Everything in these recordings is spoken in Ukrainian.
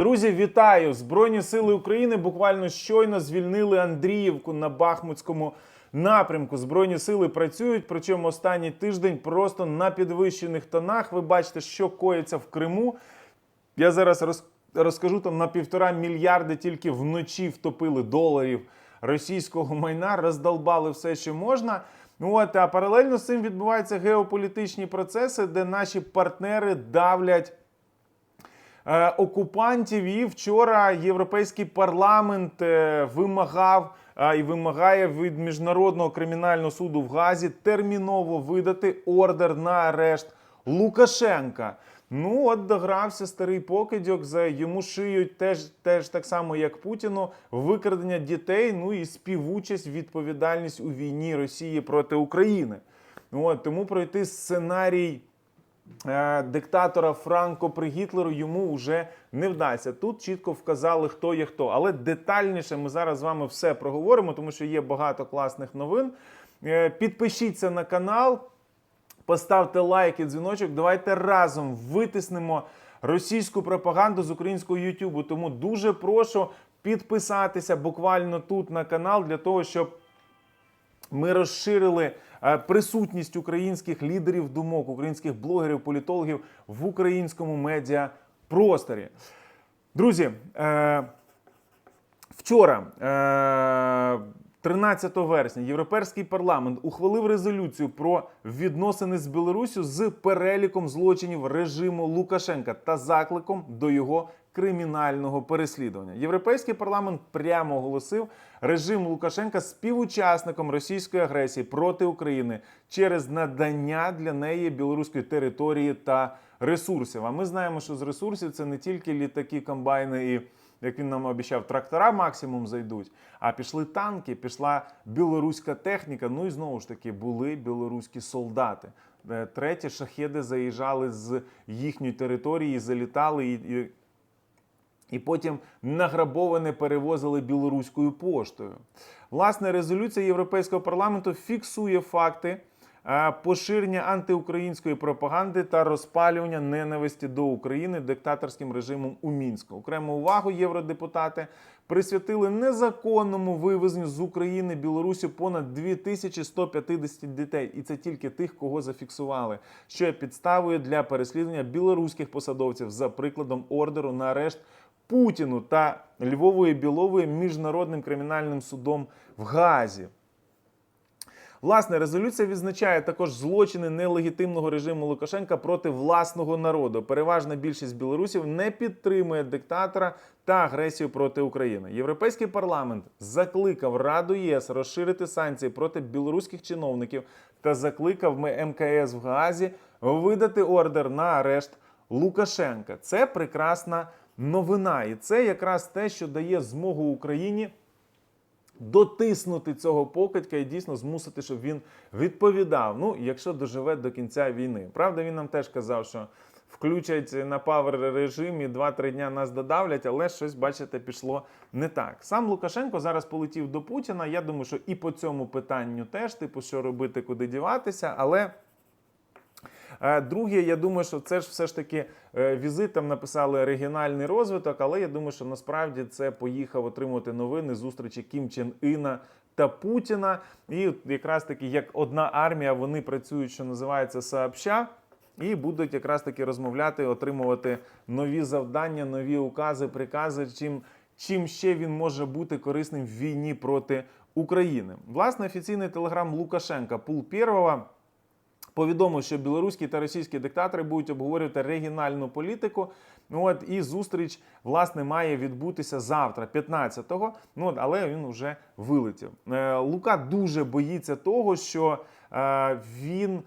Друзі, вітаю! Збройні сили України буквально щойно звільнили Андріївку на Бахмутському напрямку. Збройні сили працюють, причому останній тиждень просто на підвищених тонах. Ви бачите, що коїться в Криму. Я зараз роз, розкажу там на півтора мільярди тільки вночі втопили доларів російського майна, роздолбали все, що можна. От, а паралельно з цим відбуваються геополітичні процеси, де наші партнери давлять окупантів. І вчора Європейський парламент е, вимагав е, і вимагає від міжнародного кримінального суду в Газі терміново видати ордер на арешт Лукашенка. Ну, от догрався старий покидьок, за йому шиють теж, теж так само, як Путіну, викрадення дітей, ну і співучасть, відповідальність у війні Росії проти України. От, тому пройти сценарій е, диктатора Франко при Гітлеру йому вже не вдасться. Тут чітко вказали, хто є хто. Але детальніше ми зараз з вами все проговоримо, тому що є багато класних новин. Е, підпишіться на канал. Поставте лайк і дзвіночок. Давайте разом витиснемо російську пропаганду з українського Ютубу. Тому дуже прошу підписатися буквально тут на канал для того, щоб ми розширили е, присутність українських лідерів думок, українських блогерів, політологів в українському медіа просторі. Друзі, е, вчора. Е, 13 вересня Європейський парламент ухвалив резолюцію про відносини з Білоруссю з переліком злочинів режиму Лукашенка та закликом до його кримінального переслідування. Європейський парламент прямо оголосив режим Лукашенка співучасником російської агресії проти України через надання для неї білоруської території та ресурсів. А ми знаємо, що з ресурсів це не тільки літаки, комбайни і як він нам обіцяв, трактора максимум зайдуть. А пішли танки, пішла білоруська техніка. Ну і знову ж таки були білоруські солдати. Е, Третє, шахеди заїжджали з їхньої території, залітали і. І потім награбоване перевозили білоруською поштою. Власне, резолюція Європейського парламенту фіксує факти е, поширення антиукраїнської пропаганди та розпалювання ненависті до України диктаторським режимом у Мінську. Окрему увагу євродепутати присвятили незаконному вивезенню з України Білорусі понад 2150 дітей, і це тільки тих, кого зафіксували, що є підставою для переслідування білоруських посадовців за прикладом ордеру на арешт Путіну та Львової Білової міжнародним кримінальним судом в Газі. Власне, резолюція відзначає також злочини нелегітимного режиму Лукашенка проти власного народу. Переважна більшість білорусів не підтримує диктатора та агресію проти України. Європейський парламент закликав Раду ЄС розширити санкції проти білоруських чиновників та закликав МКС в Гаазі видати ордер на арешт Лукашенка. Це прекрасна новина, і це якраз те, що дає змогу Україні дотиснути цього покидька і дійсно змусити, щоб він відповідав. Ну, якщо доживе до кінця війни. Правда, він нам теж казав, що включать на павер режим і 2-3 дня нас додавлять, але щось, бачите, пішло не так. Сам Лукашенко зараз полетів до Путіна. Я думаю, що і по цьому питанню теж, типу, що робити, куди діватися, але. Друге, я думаю, що це ж все ж таки е, візит там написали регіональний розвиток, але я думаю, що насправді це поїхав отримувати новини зустрічі Кім Чен Іна та Путіна. І якраз таки як одна армія вони працюють, що називається сообща. І будуть якраз таки розмовляти, отримувати нові завдання, нові укази, прикази, чим, чим ще він може бути корисним в війні проти України. Власне, офіційний телеграм Лукашенка Пул Первого повідомив, що білоруські та російські диктатори будуть обговорювати регіональну політику. Ну от і зустріч власне має відбутися завтра, 15-го. Ну от, але він вже вилетів. Е, Лука дуже боїться того, що е, він.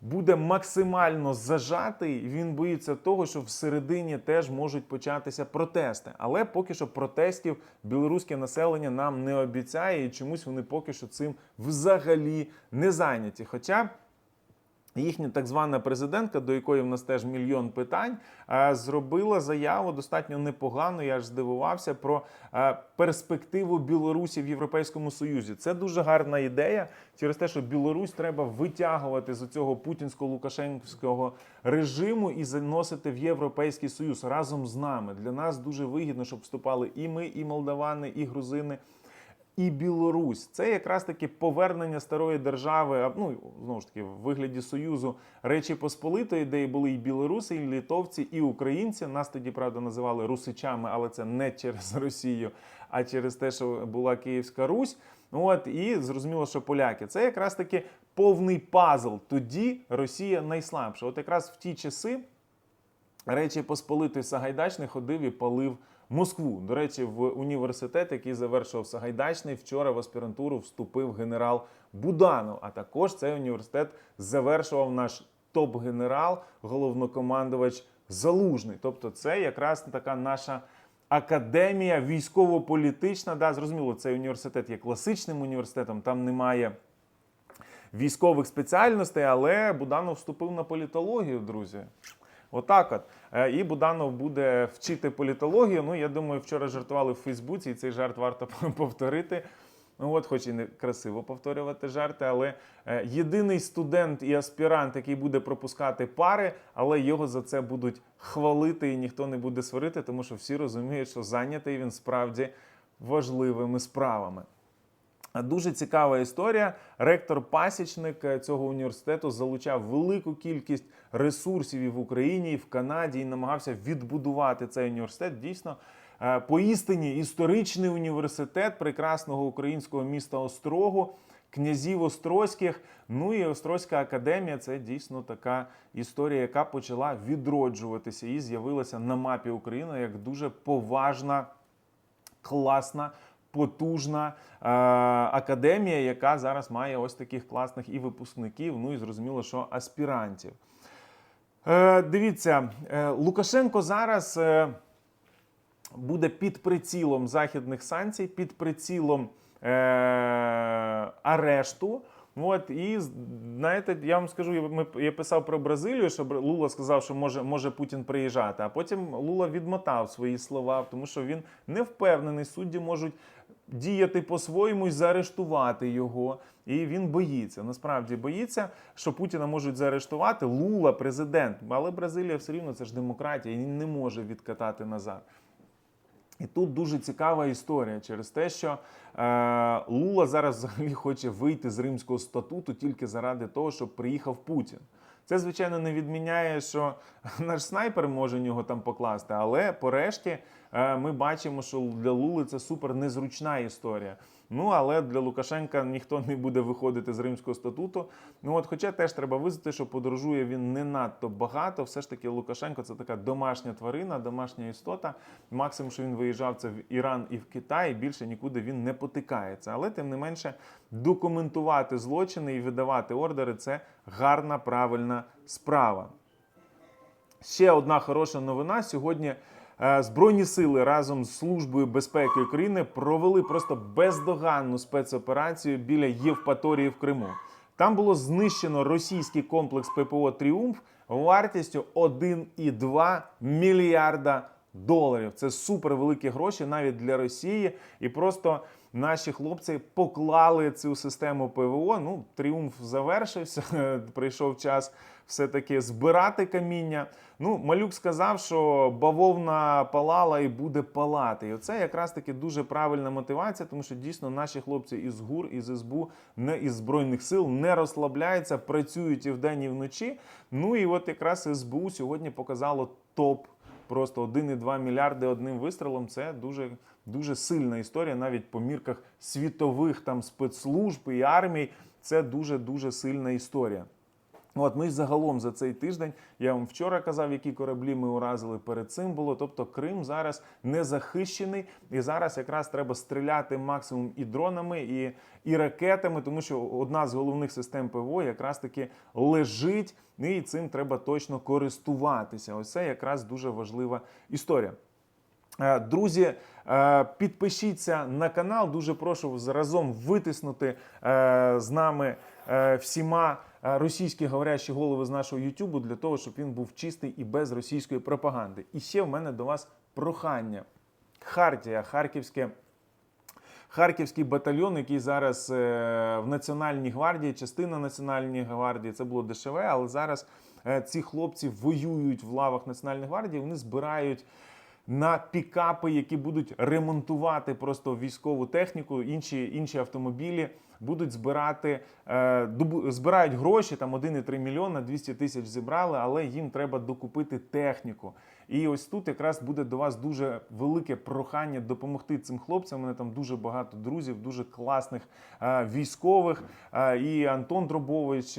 Буде максимально зажатий. Він боїться того, що всередині теж можуть початися протести. Але поки що протестів білоруське населення нам не обіцяє, і чомусь вони поки що цим взагалі не зайняті. Хоча Їхня так звана президентка, до якої в нас теж мільйон питань, е, зробила заяву достатньо непогану. Я ж здивувався про е, перспективу Білорусі в Європейському Союзі. Це дуже гарна ідея через те, що Білорусь треба витягувати з цього путінсько-лукашенського режиму і заносити в Європейський Союз разом з нами. Для нас дуже вигідно, щоб вступали і ми, і молдавани, і грузини і Білорусь. Це якраз таки повернення старої держави, ну знову ж таки, в вигляді Союзу Речі Посполитої, де були і білоруси, і літовці, і українці. Нас тоді правда називали русичами, але це не через Росію, а через те, що була Київська Русь. От і зрозуміло, що поляки це якраз таки повний пазл. Тоді Росія найслабша. От якраз в ті часи. Речі Посполитий Сагайдачний ходив і палив Москву. До речі, в університет, який завершував Сагайдачний, вчора в аспірантуру вступив генерал Буданов. А також цей університет завершував наш топ-генерал, головнокомандувач Залужний. Тобто, це якраз така наша. Академія військово-політична, да, зрозуміло, цей університет є класичним університетом, там немає військових спеціальностей, але Буданов вступив на політологію, друзі. Отак от. Е, І Буданов буде вчити політологію. Ну, я думаю, вчора жартували в Фейсбуці, і цей жарт варто повторити. Ну от, хоч і не красиво повторювати жарти, але е, єдиний студент і аспірант, який буде пропускати пари, але його за це будуть хвалити і ніхто не буде сварити, тому що всі розуміють, що зайнятий він справді важливими справами. Дуже цікава історія. Ректор пасічник е, цього університету залучав велику кількість ресурсів і в Україні, і в Канаді, і намагався відбудувати цей університет. Дійсно, е, поістині історичний університет прекрасного українського міста Острогу. Князів Острозьких, ну і Острозька академія це дійсно така історія, яка почала відроджуватися і з'явилася на мапі України як дуже поважна, класна потужна е, академія, яка зараз має ось таких класних і випускників, ну і зрозуміло, що аспірантів. Е, дивіться, е, Лукашенко зараз е, буде під прицілом західних санкцій, під прицілом е, арешту. От і знаєте, я вам скажу, ми, я писав про Бразилію, що Лула сказав, що може, може Путін приїжджати. А потім Лула відмотав свої слова, тому що він не впевнений. Судді можуть діяти по-своєму і заарештувати його. І він боїться. Насправді боїться, що Путіна можуть заарештувати. Лула, президент, але Бразилія все рівно це ж демократія, і не може відкатати назад. І тут дуже цікава історія через те, що е, Лула зараз взагалі хоче вийти з Римського статуту тільки заради того, щоб приїхав Путін. Це, звичайно, не відміняє, що наш снайпер може нього там покласти, але порешті ми бачимо, що для Лули це супер незручна історія. Ну але для Лукашенка ніхто не буде виходити з Римського статуту. Ну от, хоча теж треба визнати, що подорожує він не надто багато. Все ж таки, Лукашенко це така домашня тварина, домашня істота. Максимум, що він виїжджав, це в Іран і в Китай. Більше нікуди він не потикається. Але тим не менше, документувати злочини і видавати ордери це гарна, правильна справа. Ще одна хороша новина. Сьогодні е, Збройні сили разом з Службою безпеки України провели просто бездоганну спецоперацію біля Євпаторії в Криму. Там було знищено російський комплекс ППО Тріумф вартістю 1,2 мільярда доларів. Це супер великі гроші навіть для Росії. І просто наші хлопці поклали цю систему ПВО. Ну, тріумф завершився. Прийшов час все-таки збирати каміння. Ну, малюк сказав, що бавовна палала і буде палати. І оце якраз таки дуже правильна мотивація, тому що дійсно наші хлопці із ГУР, із СБУ, не із збройних сил не розслабляються, працюють і вдень, і вночі. Ну і от якраз СБУ сьогодні показало топ. Просто 1,2 мільярди одним вистрілом це дуже дуже сильна історія, навіть по мірках світових там спецслужб і армій. Це дуже дуже сильна історія. Ну, От ми загалом за цей тиждень, я вам вчора казав, які кораблі ми уразили перед цим було. Тобто Крим зараз не захищений, і зараз якраз треба стріляти максимум і дронами, і, і ракетами, тому що одна з головних систем ПВО якраз таки лежить, і цим треба точно користуватися. Ось це якраз дуже важлива історія. Е, Друзі, е, підпишіться на канал. Дуже прошу разом витиснути е, з нами всіма російські говорящі голови з нашого Ютубу для того, щоб він був чистий і без російської пропаганди. І ще в мене до вас прохання. Хартія, Харківське. Харківський батальйон, який зараз е, в Національній гвардії, частина Національної гвардії, це було дешеве, але зараз е, ці хлопці воюють в лавах Національної гвардії. Вони збирають на пікапи, які будуть ремонтувати просто військову техніку, інші, інші автомобілі. Будуть збирати, е, збирають гроші, там 1,3 мільйона, 200 тисяч зібрали, але їм треба докупити техніку. І ось тут якраз буде до вас дуже велике прохання допомогти цим хлопцям. У мене там дуже багато друзів, дуже класних е, військових. Е, і Антон Дробович.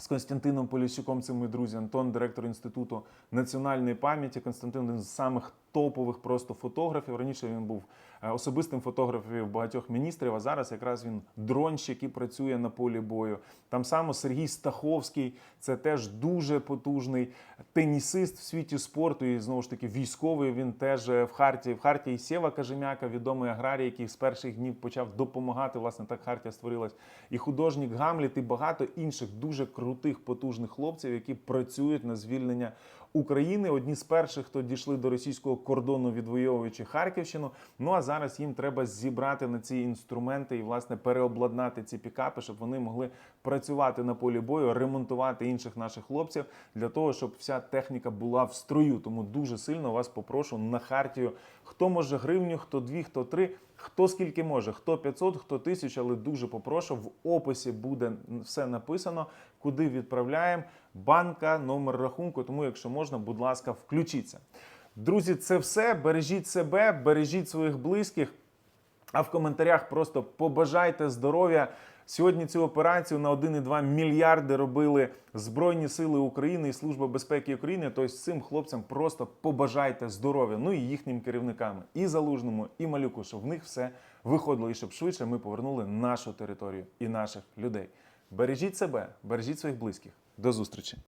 З Константином Поліщуком, мої друзі, Антон, директор інституту національної пам'яті. Константин один з самих топових просто фотографів. Раніше він був е, особистим фотографом багатьох міністрів. А зараз якраз він дронщик, який працює на полі бою. Там само Сергій Стаховський, це теж дуже потужний тенісист в світі спорту. І знову ж таки військовий. Він теж е, в Харті. В Харті і Сєва Кажемяка, відомий аграрій, який з перших днів почав допомагати. Власне, так Хартія створилась. І художник Гамліт, і багато інших дуже крутих, потужних хлопців, які працюють на звільнення України. Одні з перших, хто дійшли до російського кордону, відвоюючи Харківщину. Ну а зараз їм треба зібрати на ці інструменти і власне переобладнати ці пікапи, щоб вони могли працювати на полі бою, ремонтувати інших наших хлопців для того, щоб вся техніка була в строю. Тому дуже сильно вас попрошу на хартію. Хто може гривню, хто дві, хто три. Хто скільки може, хто 500, хто 1000, але дуже попрошу. В описі буде все написано, куди відправляємо. Банка, номер рахунку. Тому, якщо можна, будь ласка, включіться. Друзі, це все. Бережіть себе, бережіть своїх близьких. А в коментарях просто побажайте здоров'я. Сьогодні цю операцію на 1,2 мільярди робили Збройні Сили України і Служба безпеки України. Тобто цим хлопцям просто побажайте здоров'я. Ну і їхнім керівникам, і залужному, і малюку, щоб в них все виходило, і щоб швидше ми повернули нашу територію і наших людей. Бережіть себе, бережіть своїх близьких. До зустрічі.